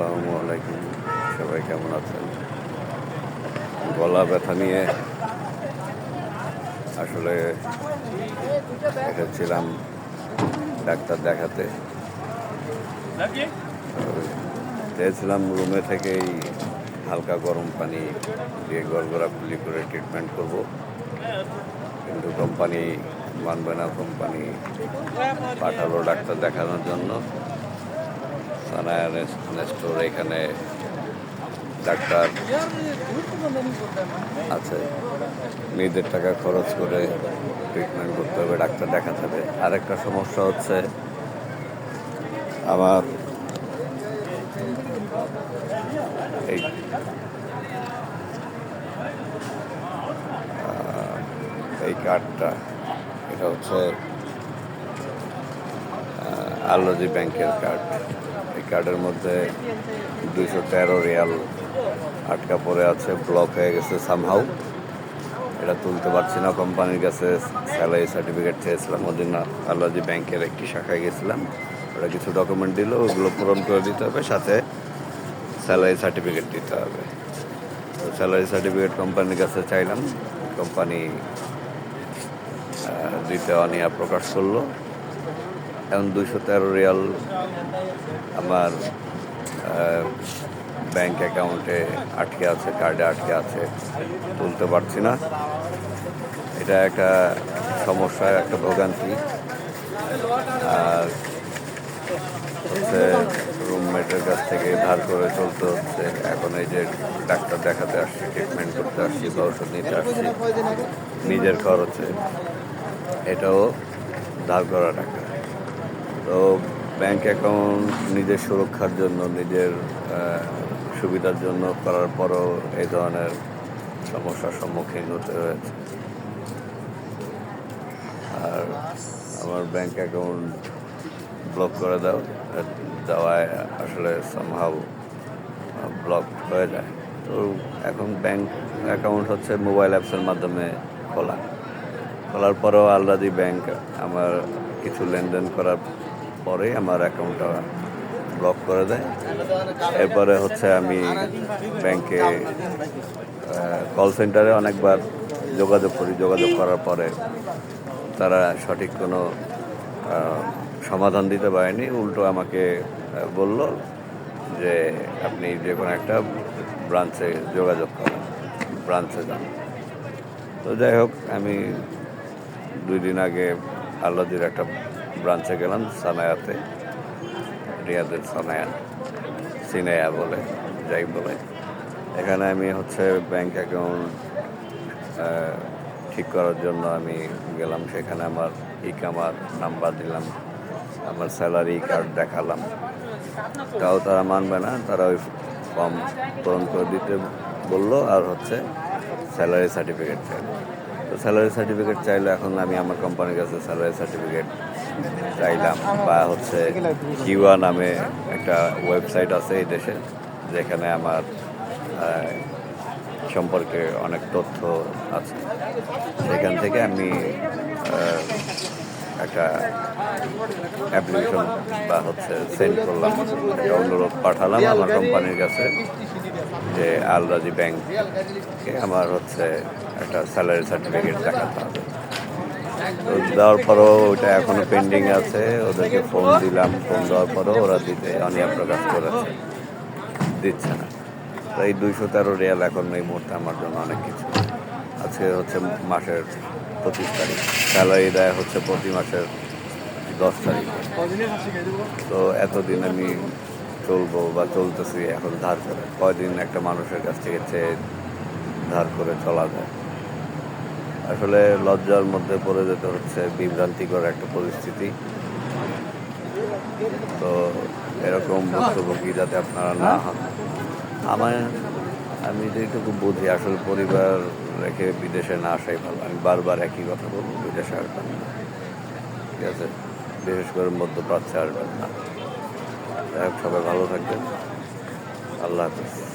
আসসালামু আলাইকুম। সবাই কেমন আছেন? গলা ব্যথা নিয়ে আসলে এসেছিলাম ডাক্তার দেখাতে। চেয়েছিলাম রুমে থেকেই হালকা গরম পানি দিয়ে গড়গড়া খুলি করে ট্রিটমেন্ট করব। কিন্তু কোম্পানি মানবে না কোম্পানি পাঠালো ডাক্তার দেখানোর জন্য। সানায়া নেস্টোর এখানে ডাক্তার। আছে নিজের টাকা খরচ করে ট্রিটমেন্ট করতে হবে, ডাক্তার দেখাতে হবে। আরেকটা সমস্যা হচ্ছে, আমার এই এই কার্ডটা এটা হচ্ছে আল্লাজি ব্যাংকের কার্ড কার্ডের মধ্যে দুইশো তেরো রিয়াল আটকা পড়ে আছে ব্লক হয়ে গেছে সামহাউ এটা তুলতে পারছি না, কোম্পানির কাছে স্যালারি সার্টিফিকেট চেয়েছিলাম ওদিন আল্লাজি ব্যাংকের একটি শাখায় গেছিলাম। ওরা কিছু ডকুমেন্ট দিল, ওগুলো পূরণ করে দিতে হবে, সাথে স্যালারি সার্টিফিকেট দিতে হবে। তো স্যালারি সার্টিফিকেট কোম্পানির কাছে চাইলাম, কোম্পানি দিতে অনিয়া প্রকাশ করল। এখন দুইশো তেরো রিয়াল আমার ব্যাংক অ্যাকাউন্টে আটকে আছে কার্ডে আটকে আছে, তুলতে পারছি না। এটা একটা সমস্যা, একটা ভোগান্তি। আর হচ্ছে রুমমেটের কাছ থেকে ধার করে চলতে হচ্ছে। এখন এই যে ডাক্তার দেখাতে আসছি ট্রিটমেন্ট করতে আসছি, বা ওষুধ নিতে আসছি, নিজের খরচে, এটাও ধার করা টাকা তো ব্যাংক অ্যাকাউন্ট নিজের সুরক্ষার জন্য, নিজের সুবিধার জন্য করার পরও এই ধরনের সমস্যার সম্মুখীন হতে হয়েছে। আর আমার ব্যাংক অ্যাকাউন্ট ব্লক করে দাও দেওয়ায় আসলে সামহাও ব্লক হয়ে যায়। তো এখন ব্যাংক অ্যাকাউন্ট হচ্ছে মোবাইল অ্যাপসের মাধ্যমে খোলা। খোলার পরেও আল্লাদি ব্যাংক আমার কিছু লেনদেন করার পরে আমার অ্যাকাউন্টটা ব্লক করে দেয়। এরপরে হচ্ছে আমি ব্যাংকে কল সেন্টারে অনেকবার যোগাযোগ করি। যোগাযোগ করার পরে তারা সঠিক কোনো সমাধান দিতে পারেনি। উল্টো আমাকে বলল যে আপনি যে কোনো একটা ব্রাঞ্চে যোগাযোগ করেন ব্রাঞ্চে যান। তো যাই হোক, আমি দুই দিন আগে আল্লাদির একটা ব্রাঞ্চে গেলাম, সানায়াতে, রিয়াদের সানায়া, সিনায়া বলে, যাই বলে। এখানে আমি হচ্ছে ব্যাংক অ্যাকাউন্ট ঠিক করার জন্য আমি গেলাম। সেখানে আমার ইকামার নাম্বার দিলাম, আমার স্যালারি কার্ড দেখালাম। তাও তারা মানবে না, তারা ওই ফর্ম পূরণ করে দিতে বলল আর হচ্ছে স্যালারি সার্টিফিকেট চাইলো। তো স্যালারি সার্টিফিকেট চাইলে এখন আমি আমার কোম্পানির কাছে স্যালারি সার্টিফিকেট চাইলাম বা হচ্ছে কিউয়া নামে একটা ওয়েবসাইট আছে এই দেশে, যেখানে আমার সম্পর্কে অনেক তথ্য আছে। সেখান থেকে আমি একটা অ্যাপ্লিকেশন বা হচ্ছে সেন্ড করলাম একটা অনুরোধ পাঠালাম আমার কোম্পানির কাছে, যে আলরাজি ব্যাংকে আমার হচ্ছে একটা স্যালারি সার্টিফিকেট দেখাতে হবে। দেওয়ার পরও ওটা এখনও পেন্ডিং আছে। ওদেরকে ফোন দিলাম ফোন দেওয়ার পরও ওরা দিতে অনিয়া প্রকাশ করেছে দিচ্ছে না। তো এই দুইশো তেরো রিয়াল এখন এই মুহূর্তে আমার জন্য অনেক কিছু। আজকে হচ্ছে মাসের পঁচিশ তারিখ। স্যালারি দেয় হচ্ছে প্রতি মাসের দশ তারিখ। তো এতদিন আমি চলবো বা চলতেছি, এখন ধার করে। কয়দিন একটা মানুষের কাছ থেকে চেয়ে ধার করে চলা যায়। আসলে লজ্জার মধ্যে পড়ে যেতে হচ্ছে বিভ্রান্তিকর একটা পরিস্থিতি। তো এরকম ভুক্তভোগী যাতে আপনারা না হন? আমার আমি যেটুকু বুঝি আসলে পরিবার রেখে বিদেশে না আসাই ভালো। আমি বারবার একই কথা বলব বিদেশে আসবেন না। ঠিক আছে? বিশেষ করে মধ্যপ্রাচ্যে আসবেন না। যাই হোক সবাই ভালো থাকবেন। আল্লাহ হাফিজ।